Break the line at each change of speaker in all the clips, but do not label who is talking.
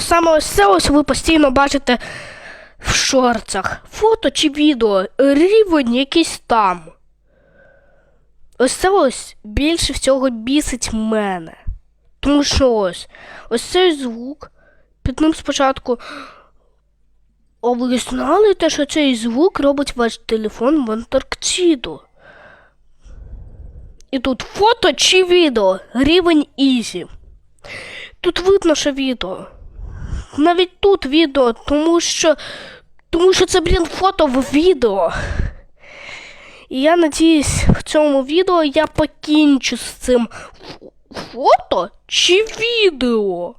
Саме ось це ось ви постійно бачите в шорцах. Фото чи відео, рівень якийсь там. Ось це ось більше всього бісить мене. Тому що ось ось цей звук. Під ним спочатку. А ви знали те, що цей звук робить ваш телефон в Антарктиду? І тут фото чи відео, рівень Ізі. Тут видно, що відео. Навіть тут відео, тому що. Тому що це, блін, фото в відео. І я надіюсь, в цьому відео я покінчу з цим фото чи відео.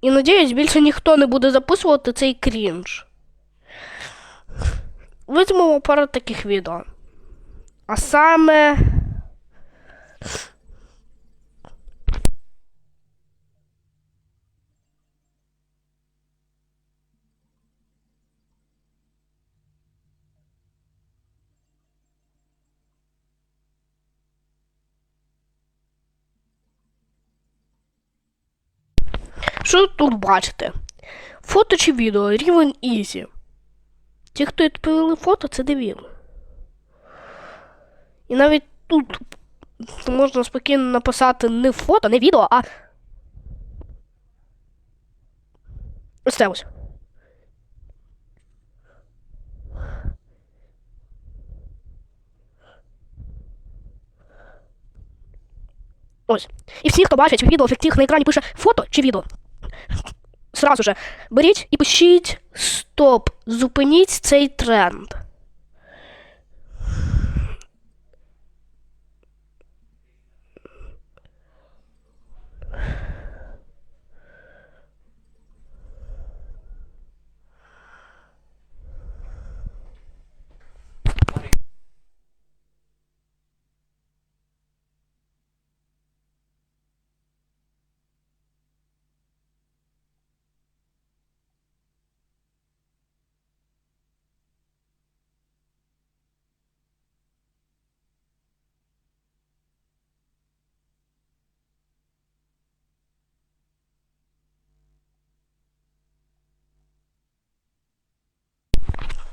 І надіюсь, більше ніхто не буде записувати цей крінж. Візьмемо пару таких відео. А саме. Що тут бачите? Фото чи відео, рівень Ізі. Ті, хто відповіли фото, це дебіли. І навіть тут можна спокійно написати не фото, не відео, а. Ось це ось. Ось. І всі, хто бачить відео, яких на екрані пише фото чи відео, сразу же беріть і пишіть стоп, зупиніть цей тренд.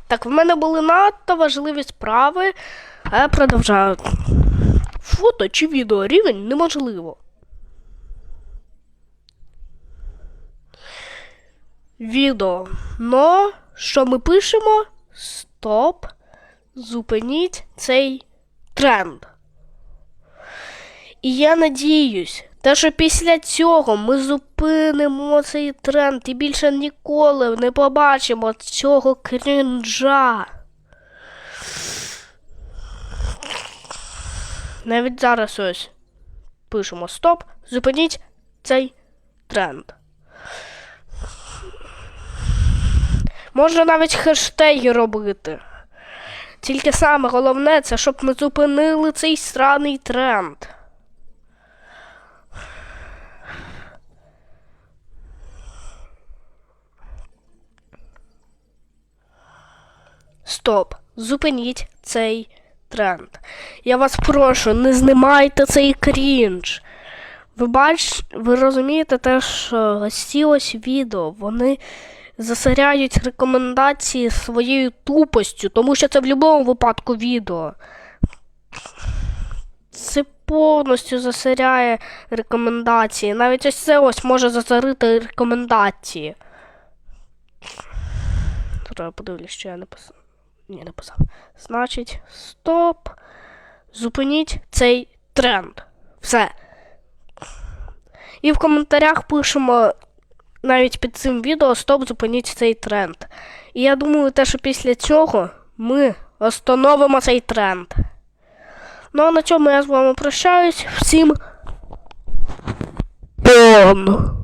Так, в мене були надто важливі справи, я продовжаю. Фото чи відео рівень неможливо. Відео. Но що ми пишемо? Стоп. Зупиніть цей тренд. І я надіюсь, те, що після цього ми зупинимо цей тренд і більше ніколи не побачимо цього крінжа. Навіть зараз ось пишемо стоп, зупиніть цей тренд. Можна навіть хештеги робити. Тільки саме головне це, щоб ми зупинили цей сраний тренд. Стоп, зупиніть цей тренд. Я вас прошу, не знімайте цей крінж. Ви бач, ви розумієте те, що ці ось відео, вони засоряють рекомендації своєю тупостю, тому що це в будь-якому випадку відео. Це повністю засоряє рекомендації. Навіть ось це ось може засорити рекомендації. Я подивлюсь, що я написав. Ні, написав. Значить, стоп. Зупиніть цей тренд. Все. І в коментарях пишемо навіть під цим відео стоп, зупиніть цей тренд. І я думаю, те, що після цього ми остановимо цей тренд. Ну а на цьому я з вами прощаюсь. Всім. Пон!